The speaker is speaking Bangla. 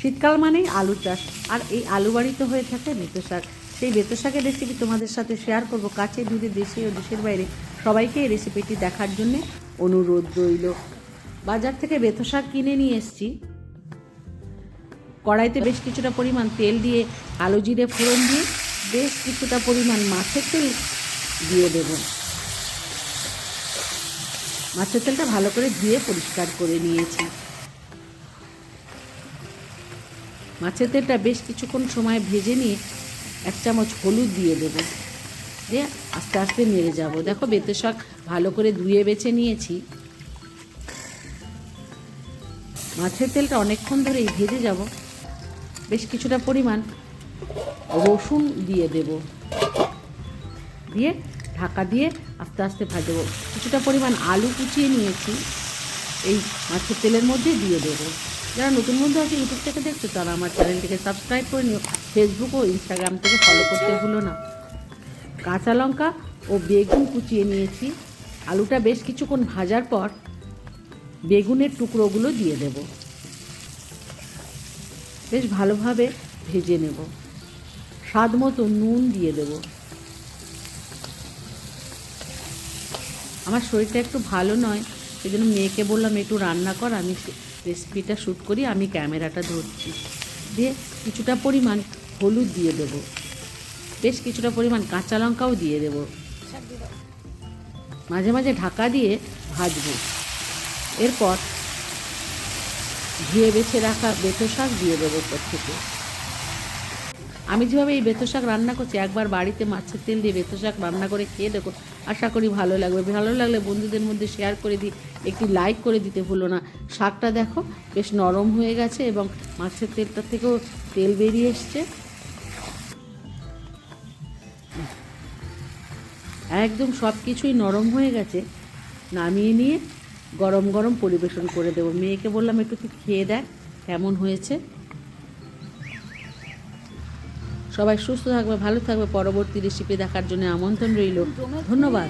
শীতকাল মানেই আলু চাষ। আর এই আলু বাড়িতে হয়ে থাকে বেতো শাক। সেই বেতো শাকের রেসিপি তোমাদের সাথে শেয়ার করব কাছে দূরে দেশে ও দেশের বাইরে। সবাইকে এই রেসিপিটি দেখার জন্য অনুরোধ রইল। বাজার থেকে বেতো শাক কিনে নিয়ে এসেছি। কড়াইতে বেশ কিছুটা পরিমাণ তেল দিয়ে আলু জিরে ফোড়ন দিয়ে বেশ কিছুটা পরিমাণ মাছের তেল দিয়ে দেব। মাছের তেলটা ভালো করে ধুয়ে পরিষ্কার করে নিয়েছি। মাছের তেলটা বেশ কিছুক্ষণ সময় ভেজে নিয়ে এক চামচ হলুদ দিয়ে দেবো। দিয়ে আস্তে আস্তে নেড়ে যাব। দেখো বেতে শাক ভালো করে ধুয়ে বেছে নিয়েছি। মাছের তেলটা অনেকক্ষণ ধরেই ভেজে যাব। বেশ কিছুটা পরিমাণ রসুন দিয়ে দেব। দিয়ে ঢাকা দিয়ে আস্তে আস্তে ভাজবো। কিছুটা পরিমাণ আলু কুচিয়ে নিয়েছি। এই মাছের তেলের মধ্যে দিয়ে দেবো। যারা নতুন বন্ধু আছে ইউটিউব থেকে দেখছ, তারা আমার চ্যানেলটিকে সাবস্ক্রাইব করে নিও। ফেসবুক ও ইনস্টাগ্রাম থেকে ফলো করতে ভুলো না। কাঁচা লঙ্কা ও বেগুন কুচিয়ে নিয়েছি। আলুটা বেশ কিছুক্ষণ ভাজার পর বেগুনের টুকরোগুলো দিয়ে দেব। বেশ ভালোভাবে ভেজে নেব। স্বাদ মতো নুন দিয়ে দেব। আমার শরীরটা একটু ভালো নয় সেই জন্য মেয়েকে বললাম, একটু রান্না কর, আমি রেসিপিটা শ্যুট করি, আমি ক্যামেরাটা ধরছি। দিয়ে কিছুটা পরিমাণ হলুদ দিয়ে দেব। বেশ কিছুটা পরিমাণ কাঁচা লঙ্কাও দিয়ে দেব। মাঝে মাঝে ঢাকা দিয়ে ভাজব। এরপর ধুয়ে বেছে রাখা বেতো শাক দিয়ে দেবো থেকে। আমি যেভাবে এই বেতো শাক রান্না করছি, একবার বাড়িতে মাছের তেল দিয়ে বেতো শাক রান্না করে খেয়ে দেখো আশা করি ভালো লাগবে। ভালো লাগলে বন্ধুদের মধ্যে শেয়ার করে দিই, একটি লাইক করে দিতে ভুলো না। শাকটা দেখো বেশ নরম হয়ে গেছে এবং মাছের তেলটার থেকেও তেল বেরিয়ে এসছে। একদম সব কিছুই নরম হয়ে গেছে। নামিয়ে নিয়ে গরম গরম পরিবেশন করে দেবো। মেয়েকে বললাম, একটু খেয়ে দেখ, কেমন হয়েছে? সবাই সুস্থ থাকবে ভালো থাকবে। পরবর্তী রেসিপি দেখার জন্য আমন্ত্রণ রইল। ধন্যবাদ।